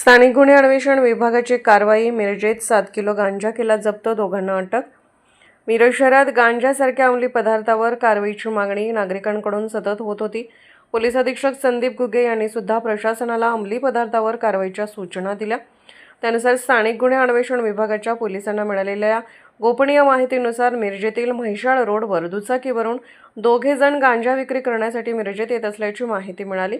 स्थानिक गुन्हे अन्वेषण विभागाची कारवाई मिरजेत सात किलो गांजा केला जप्त दोघांना अटक. मिरज शहरात गांजासारख्या अंमली पदार्थावर कारवाईची मागणी नागरिकांकडून सतत होत होती. पोलीस अधीक्षक संदीप घुगे यांनी सुद्धा प्रशासनाला अंमली पदार्थावर कारवाईच्या सूचना दिल्या. त्यानुसार स्थानिक गुन्हे अन्वेषण विभागाच्या पोलिसांना मिळालेल्या गोपनीय माहितीनुसार मिरजेतील म्हैशाळ रोडवर दुचाकीवरून दोघे जण गांजा विक्री करण्यासाठी मिरजेत येत असल्याची माहिती मिळाली.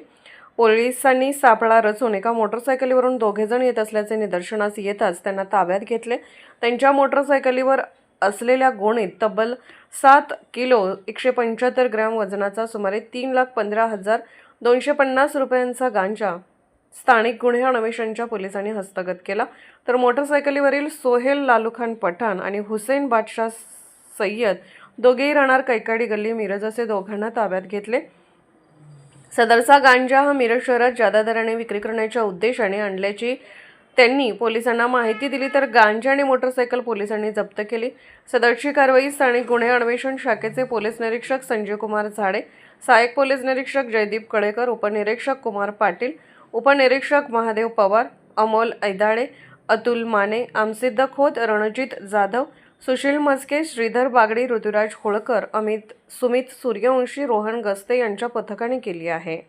पोलिसांनी सापळा रचून एका मोटरसायकलीवरून दोघे जण येत असल्याचे निदर्शनास येताच त्यांना ताब्यात घेतले. त्यांच्या मोटरसायकलीवर असलेल्या गोणीत तब्बल सात किलो एकशे पंच्याहत्तर ग्रॅम वजनाचा सुमारे तीन लाख पंधरा हजार दोनशे पन्नास रुपयांचा गांजा स्थानिक गुन्हे अन्वेषणच्या पोलिसांनी हस्तगत केला. तर मोटरसायकलीवरील सोहेल लालूखान पठाण आणि हुसेन बादशाह सय्यद दोघेही राहणार कैकाडी गल्ली मिरज असे दोघांना ताब्यात घेतले. सदरचा गांजा हा मिरज शहरात जादा दराने विक्री करण्याच्या उद्देशाने आणल्याची त्यांनी पोलिसांना माहिती दिली तर गांजा आणि मोटरसायकल पोलिसांनी जप्त केली. सदरची कारवाई स्थानिक गुन्हे अन्वेषण शाखेचे पोलीस निरीक्षक संजय कुमार झाडे सहाय्यक पोलीस निरीक्षक जयदीप कळेकर उपनिरीक्षक कुमार पाटील उपनिरीक्षक महादेव पवार अमोल ऐदाळे अतुल माने आमसिद्ध खोत रणजित जाधव सुशील मस्के श्रीधर बागडी ऋतुराज होळकर अमित सुमित सूर्यवंशी रोहन गस्ते यांच्या पथकाने केली आहे.